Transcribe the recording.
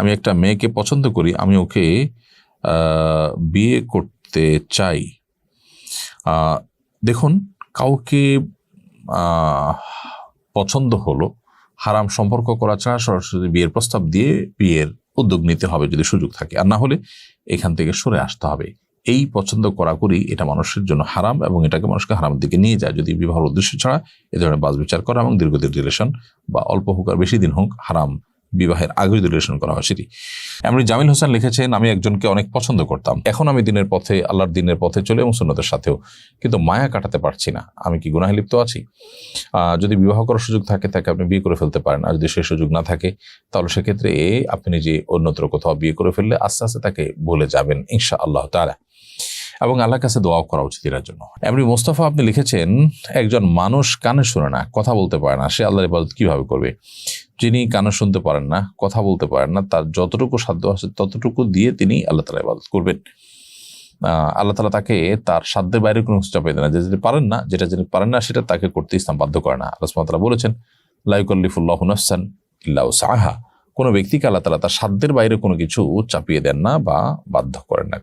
আমি একটা মেয়েকে পছন্দ করি, আমি ওকে বিয়ে করতে চাই। দেখুন, কাউকে পছন্দ হলো, হারাম সম্পর্ক করা ছাড়া সরাসরি বিয়ের প্রস্তাব দিয়ে বিয়ের উদ্যোগ নিতে হবে যদি সুযোগ থাকে। আর না হলে এখান থেকে সরে আসতে হবে। এই পছন্দ করা করি, এটা মানুষের জন্য হারাম এবং এটাকে মানুষকে হারামের দিকে নিয়ে যায়। যদি বিবাহের উদ্দেশ্য ছাড়া এ ধরনের বাজ বিচার করা এবং দীর্ঘদিন রিলেশন বা অল্প হোক আর বেশি দিন হোক হারাম বিবাহের আগে যদি রিলেশন করা হয় সেটি। এমনি জামিল হোসেন লিখেছেন, আমি একজনকে অনেক পছন্দ করতাম। এখন আমি দিনের পথে, আল্লাহর দিনের পথে চলে এবং সুন্নতের সাথেও। কিন্তু মায়া কাটাতে পারছি না। আমি কি গুনাহে লিপ্ত আছি? যদি বিবাহ করার সুযোগ থাকে, তাকে আপনি বিয়ে করে ফেলতে পারেন। আর যদি সে সুযোগ না থাকে, তাহলে সেক্ষেত্রে এ, আপনি নিজে অন্যত্র কোথাও বিয়ে করে ফেললে, আস্তে আস্তে তাকে ভুলে যাবেন ইনশা আল্লাহ তালা এবং আল্লাহর কাছে দোয়াও করা উচিত এর জন্য। এমনি মোস্তফা আপনি লিখেছেন, একজন মানুষ কানে শুনে না, কথা বলতে পারে না। সে আল্লাহর ইবাদত কীভাবে করবে? যিনি কানে শুনতে পারেন না, কথা বলতে পারেন না, তার যতটুকু সাধ্য আছে ততটুকু দিয়ে তিনি আল্লাহ তালা ইবাদত করবেন। আল্লাহ তালা তাকে তার সাধ্যের বাইরে কোনো কিছু চাপাই দেন না, যে যিনি পারেন না, যেটা যিনি পারেন না, সেটা তাকে করতে ইসলাম বাধ্য করে না। আল্লাহ তাআলা বলেছেন লাইকল্লিফুল্লাহ নাফসান ইল্লাহ সাহা কোনো ব্যক্তিকে আল্লাহ তালা তার সাধ্যের বাইরে কোনো কিছু চাপিয়ে দেন না বা বাধ্য করেন না।